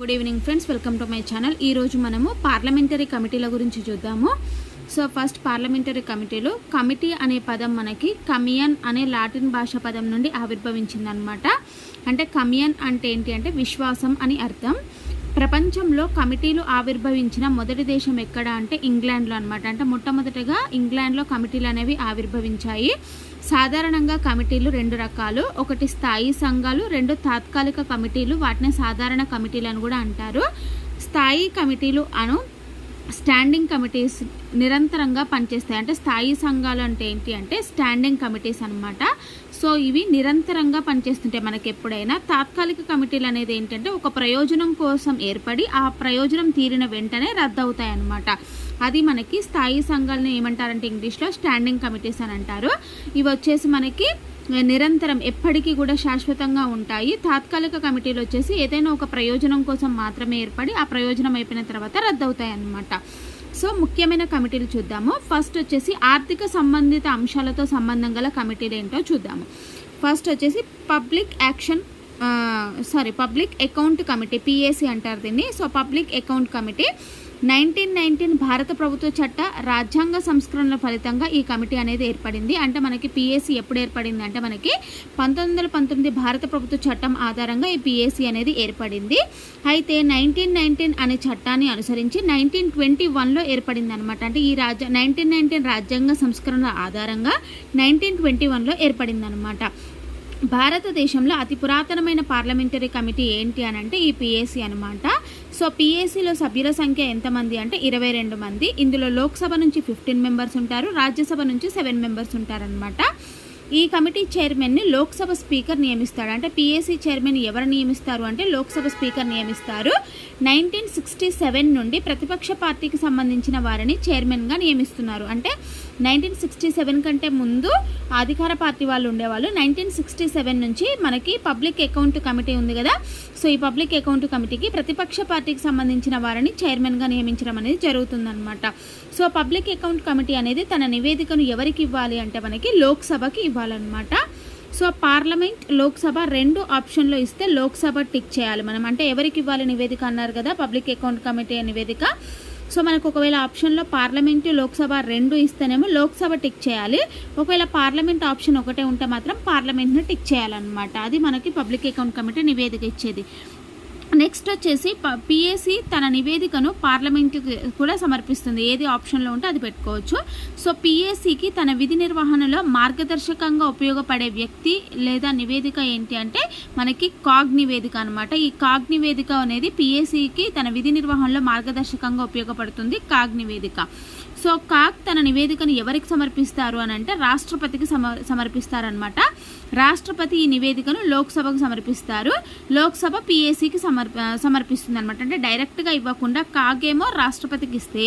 Good evening friends welcome to my channel ఈరోజు మనము parliamentary కమిటీల గురించి చూద్దాము. సో ఫస్ట్ పార్లమెంటరీ కమిటీలు కమిటీ అనే పదం మనకి కమియన్ అనే లాటిన్ భాష పదం నుండి ఆవిర్భవించిందనమాట అంటే కమియన్ అంటే ఏంటి అంటే విశ్వాసం అని అర్థం. ప్రపంచంలో కమిటీలు ఆవిర్భవించిన మొదటి దేశం ఎక్కడ అంటే ఇంగ్లాండ్లో అనమాట అంటే మొట్టమొదటిగా ఇంగ్లాండ్లో కమిటీలు అనేవి ఆవిర్భవించాయి. సాధారణంగా కమిటీలు రెండు రకాలు. ఒకటి స్థాయి సంఘాలు రెండు తాత్కాలిక కమిటీలు. వాటిని సాధారణ కమిటీలు అని కూడా అంటారు. స్థాయి కమిటీలు అను స్టాండింగ్ కమిటీస్ నిరంతరంగా పనిచేస్తాయి. అంటే స్థాయి సంఘాలు అంటే ఏంటి అంటే స్టాండింగ్ కమిటీస్ అనమాట సో ఇవి నిరంతరంగా పనిచేస్తుంటాయి మనకి ఎప్పుడైనా తాత్కాలిక కమిటీలు అనేది ఏంటంటే ఒక ప్రయోజనం కోసం ఏర్పడి ఆ ప్రయోజనం తీరిన వెంటనే రద్దు అవుతాయి అన్నమాట. అది మనకి స్థాయి సంఘాలను ఏమంటారంటే ఇంగ్లీష్లో స్టాండింగ్ కమిటీస్ అని అంటారు. ఇవి వచ్చేసి మనకి నిరంతరం ఎప్పటికీ కూడా శాశ్వతంగా ఉంటాయి. తాత్కాలిక కమిటీలు వచ్చేసి ఏదైనా ఒక ప్రయోజనం కోసం మాత్రమే ఏర్పడి ఆ ప్రయోజనం అయిపోయిన తర్వాత రద్దవుతాయి అన్నమాట సో ముఖ్యమైన కమిటీలు చూద్దాము. ఫస్ట్ వచ్చేసి ఆర్థిక సంబంధిత అంశాలతో సంబంధం గల కమిటీలు ఏంటో చూద్దాము. ఫస్ట్ వచ్చేసి public action sorry public account committee PAC అంటారు దీన్ని. So public account committee nineteen nineteen భారత ప్రభుత్వ చట్ట రాజ్యాంగ సంస్కరణల ఫలితంగా ఈ కమిటీ అనేది ఏర్పడింది. అంటే మనకి పిఎస్సి ఎప్పుడు ఏర్పడింది? అంటే మనకి పంతొమ్మిది వందల పంతొమ్మిది భారత ప్రభుత్వ చట్టం ఆధారంగా ఈ పిఎస్సి అనేది ఏర్పడింది. అయితే నైన్టీన్ నైన్టీన్ అనే చట్టాన్ని అనుసరించి నైన్టీన్ ట్వంటీ వన్లో ఏర్పడింది అనమాట అంటే ఈ రాజ్య నైన్టీన్ నైన్టీన్ రాజ్యాంగ సంస్కరణల ఆధారంగా నైన్టీన్ ట్వంటీ వన్లో ఏర్పడింది అనమాట భారతదేశంలో అతి పురాతనమైన పార్లమెంటరీ కమిటీ ఏంటి అని అంటే ఈ పిఏసీ అనమాట సో పిఏసీలో సభ్యుల సంఖ్య ఎంతమంది అంటే ఇరవై రెండు మంది. ఇందులో లోక్సభ నుంచి ఫిఫ్టీన్ మెంబర్స్ ఉంటారు. రాజ్యసభ నుంచి సెవెన్ మెంబర్స్ ఉంటారనమాట ఈ కమిటీ చైర్మన్ని లోక్సభ స్పీకర్ నియమిస్తాడు. అంటే పిఏసీ చైర్మన్ ఎవరు నియమిస్తారు అంటే లోక్సభ స్పీకర్ నియమిస్తారు. నైన్టీన్ సిక్స్టీ సెవెన్ నుండి ప్రతిపక్ష పార్టీకి సంబంధించిన వారిని చైర్మన్గా నియమిస్తున్నారు. అంటే నైన్టీన్ సిక్స్టీ సెవెన్ కంటే ముందు అధికార పార్టీ వాళ్ళు ఉండేవాళ్ళు. నైన్టీన్ సిక్స్టీ సెవెన్ నుంచి మనకి పబ్లిక్ అకౌంట్ కమిటీ ఉంది కదా. సో ఈ పబ్లిక్ అకౌంట్ కమిటీకి ప్రతిపక్ష పార్టీకి సంబంధించిన వారిని చైర్మన్గా నియమించడం అనేది జరుగుతుందన్నమాట. సో పబ్లిక్ అకౌంట్ కమిటీ అనేది తన నివేదికను ఎవరికి ఇవ్వాలి అంటే మనకి లోక్సభకి ఇవ్వాలన్నమాట. సో పార్లమెంట్ లోక్సభ రెండు ఆప్షన్లో ఇస్తే లోక్సభ టిక్ చేయాలి మనం. అంటే ఎవరికి ఇవ్వాలి నివేదిక అన్నారు కదా పబ్లిక్ అకౌంట్ కమిటీ నివేదిక. సో మనకు ఒకవేళ ఆప్షన్లో పార్లమెంటు లోక్సభ రెండు ఇస్తేనేమో లోక్సభ టిక్ చేయాలి. ఒకవేళ పార్లమెంట్ ఆప్షన్ ఒకటే ఉంటే మాత్రం పార్లమెంట్ను టిక్ చేయాలన్నమాట. అది మనకి పబ్లిక్ అకౌంట్ కమిటీ నివేదిక ఇచ్చేది. నెక్స్ట్ వచ్చేసి పిఏసి తన నివేదికను పార్లమెంటుకి కూడా సమర్పిస్తుంది. ఏది ఆప్షన్లో ఉంటే అది పెట్టుకోవచ్చు. సో పిఏసికి తన విధి నిర్వహణలో మార్గదర్శకంగా ఉపయోగపడే వ్యక్తి లేదా నివేదిక ఏంటి అంటే మనకి కాగ్ నివేదిక అనమాట ఈ కాగ్ నివేదిక అనేది పిఏసికి తన విధి నిర్వహణలో మార్గదర్శకంగా ఉపయోగపడుతుంది కాగ్ నివేదిక. సో కాక్ తన నివేదికను ఎవరికి సమర్పిస్తారు అని అంటే రాష్ట్రపతికి సమ సమర్పిస్తారనమాట రాష్ట్రపతి ఈ నివేదికను లోక్సభకు సమర్పిస్తారు. లోక్సభ పిఏసికి సమర్ప సమర్పిస్తుంది అనమాట అంటే డైరెక్ట్గా ఇవ్వకుండా కాగేమో రాష్ట్రపతికి ఇస్తే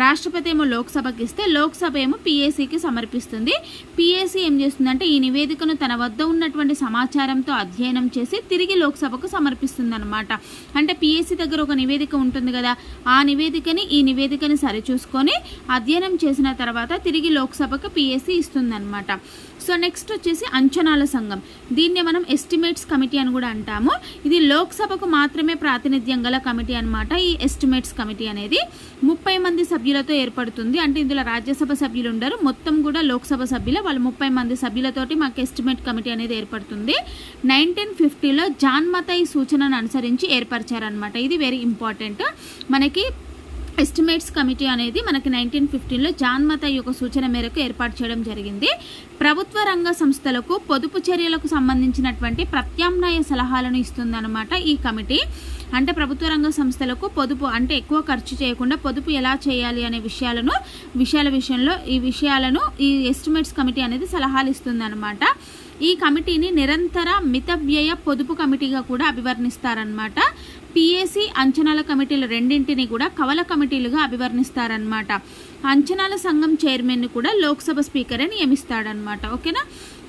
రాష్ట్రపతి ఏమో లోక్సభకి ఇస్తే లోక్సభ ఏమో పిఏసీకి సమర్పిస్తుంది. పిఏసీ ఏం చేస్తుందంటే ఈ నివేదికను తన వద్ద ఉన్నటువంటి సమాచారంతో అధ్యయనం చేసి తిరిగి లోక్సభకు సమర్పిస్తుంది అనమాట అంటే పిఏసీ దగ్గర ఒక నివేదిక ఉంటుంది కదా ఆ నివేదికని ఈ నివేదికని సరిచూసుకొని అధ్యయనం చేసిన తర్వాత తిరిగి లోక్సభకు పిఎస్సి ఇస్తుందన్నమాట. సో నెక్స్ట్ వచ్చేసి అంచనాల సంఘం. దీన్ని మనం ఎస్టిమేట్స్ కమిటీ అని కూడా అంటాము. ఇది లోక్సభకు మాత్రమే ప్రాతినిధ్యం గల కమిటీ అనమాట ఈ ఎస్టిమేట్స్ కమిటీ అనేది ముప్పై మంది సభ్యులతో ఏర్పడుతుంది. అంటే ఇందులో రాజ్యసభ సభ్యులు ఉండరు. మొత్తం కూడా లోక్సభ సభ్యులు. వాళ్ళు ముప్పై మంది సభ్యులతోటి మాకు ఎస్టిమేట్ కమిటీ అనేది ఏర్పడుతుంది. నైన్టీన్ ఫిఫ్టీలో జాన్ ఈ సూచనను అనుసరించి ఏర్పరిచారనమాట ఇది వెరీ ఇంపార్టెంట్ మనకి ఎస్టిమేట్స్ కమిటీ అనేది మనకి నైన్టీన్ ఫిఫ్టీన్లో జాన్మత యొక్క సూచన మేరకు ఏర్పాటు చేయడం జరిగింది. ప్రభుత్వ రంగ సంస్థలకు పొదుపు చర్యలకు సంబంధించినటువంటి ప్రత్యామ్నాయ సలహాలను ఇస్తుందన్నమాట ఈ కమిటీ. అంటే ప్రభుత్వ రంగ సంస్థలకు పొదుపు అంటే ఎక్కువ ఖర్చు చేయకుండా పొదుపు ఎలా చేయాలి అనే విషయాలను విషయాల విషయంలో ఈ విషయాలను ఈ ఎస్టిమేట్స్ కమిటీ అనేది సలహాలు ఇస్తుందన్నమాట. ఈ కమిటీని నిరంతర మిత వ్యయ పొదుపు కమిటీగా కూడా అభివర్ణిస్తారనమాట పిఏసి అంచనాల కమిటీలు రెండింటిని కూడా కవల కమిటీలుగా అభివర్ణిస్తారనమాట అంచనాల సంఘం చైర్మన్ కూడా లోక్సభ స్పీకరే నియమిస్తాడనమాట ఓకేనా?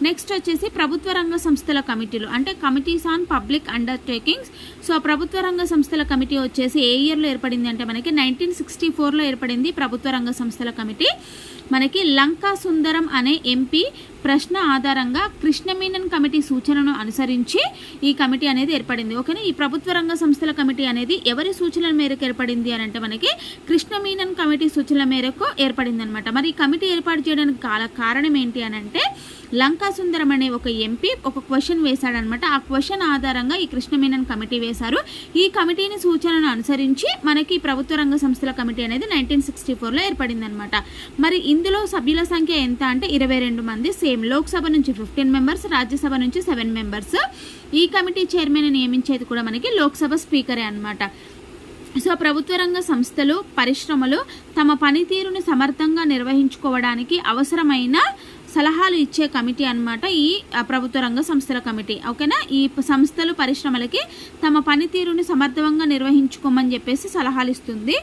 నెక్స్ట్ వచ్చేసి ప్రభుత్వ రంగ సంస్థల కమిటీలు. అంటే committees on public undertakings. So ప్రభుత్వ రంగ సంస్థల కమిటీ వచ్చేసి ఏ ఇయర్లో ఏర్పడింది అంటే మనకి నైన్టీన్ సిక్స్టీ ఫోర్లో ఏర్పడింది ప్రభుత్వ రంగ సంస్థల కమిటీ. మనకి లంకా సుందరం అనే ఎంపీ ప్రశ్న ఆధారంగా కృష్ణమీనన్ కమిటీ సూచనను అనుసరించి ఈ కమిటీ అనేది ఏర్పడింది. ఓకేనా? ఈ ప్రభుత్వ రంగ సంస్థల కమిటీ అనేది ఎవరి సూచనల మేరకు ఏర్పడింది అని అంటే మనకి కృష్ణమీనన్ కమిటీ సూచనల మేరకు ఏర్పడింది అనమాట మరి ఈ కమిటీ ఏర్పాటు చేయడానికి కాల కారణం ఏంటి అని అంటే లంకా సుందరం అనే ఒక ఎంపీ ఒక క్వశ్చన్ వేశాడనమాట ఆ క్వశ్చన్ ఆధారంగా ఈ కృష్ణమీనన్ కమిటీ వేశారు. ఈ కమిటీని సూచనను అనుసరించి మనకి ప్రభుత్వ రంగ సంస్థల కమిటీ అనేది నైన్టీన్ సిక్స్టీ ఫోర్లో ఏర్పడింది అనమాట మరి ఇందులో సభ్యుల సంఖ్య ఎంత అంటే ఇరవై రెండు మంది సేమ్ లోక్సభ నుంచి ఫిఫ్టీన్ మెంబర్స్ రాజ్యసభ నుంచి సెవెన్ మెంబర్స్ ఈ కమిటీ చైర్మన్ నియమించేది కూడా మనకి లోక్సభ స్పీకరే అనమాట సో ప్రభుత్వ రంగ సంస్థలు పరిశ్రమలు తమ పనితీరుని సమర్థంగా నిర్వహించుకోవడానికి అవసరమైన సలహాలు ఇచ్చే కమిటీ అన్నమాట ఈ ప్రభుత్వ రంగ సంస్థల కమిటీ. ఓకేనా? ఈ సంస్థలు పరిశ్రమలకి తమ పనితీరుని సమర్థవంగా నిర్వహించుకోమని చెప్పేసి సలహాలు ఇస్తుంది.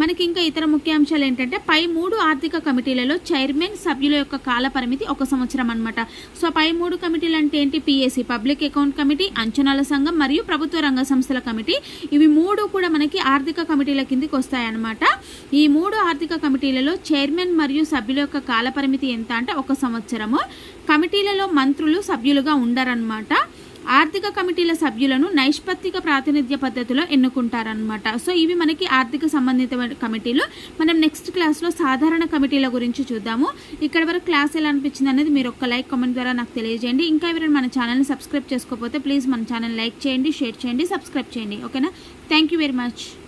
మనకి ఇంకా ఇతర ముఖ్యాంశాలు ఏంటంటే పై మూడు ఆర్థిక కమిటీలలో చైర్మన్ సభ్యుల యొక్క కాల పరిమితి ఒక సంవత్సరం అనమాట సో పై మూడు కమిటీలు అంటే ఏంటి పిఎస్సి పబ్లిక్ అకౌంట్ కమిటీ అంచనాల సంఘం మరియు ప్రభుత్వ రంగ సంస్థల కమిటీ. ఇవి మూడు కూడా మనకి ఆర్థిక కమిటీల కిందికి వస్తాయన్నమాట. ఈ మూడు ఆర్థిక కమిటీలలో చైర్మన్ మరియు సభ్యుల యొక్క కాల పరిమితి ఎంత అంటే ఒక సంవత్సరము. కమిటీలలో మంత్రులు సభ్యులుగా ఉండరన్నమాట. ఆర్థిక కమిటీల సభ్యులను నైష్పత్తిక ప్రాతినిధ్య పద్ధతిలో ఎన్నుకుంటారనమాట సో ఇవి మనకి ఆర్థిక సంబంధిత కమిటీలు. మనం నెక్స్ట్ క్లాస్లో సాధారణ కమిటీల గురించి చూద్దాము. ఇక్కడ వరకు క్లాస్ ఎలా అనిపించింది అనేది మీరు ఒక్క లైక్ కామెంట్ ద్వారా నాకు తెలియజేయండి. ఇంకా ఎవరైనా మన ఛానల్ని సబ్స్క్రైబ్ చేసుకోకపోతే ప్లీజ్ మన ఛానల్ లైక్ చేయండి షేర్ చేయండి సబ్స్క్రైబ్ చేయండి. ఓకేనా? Thank you very much.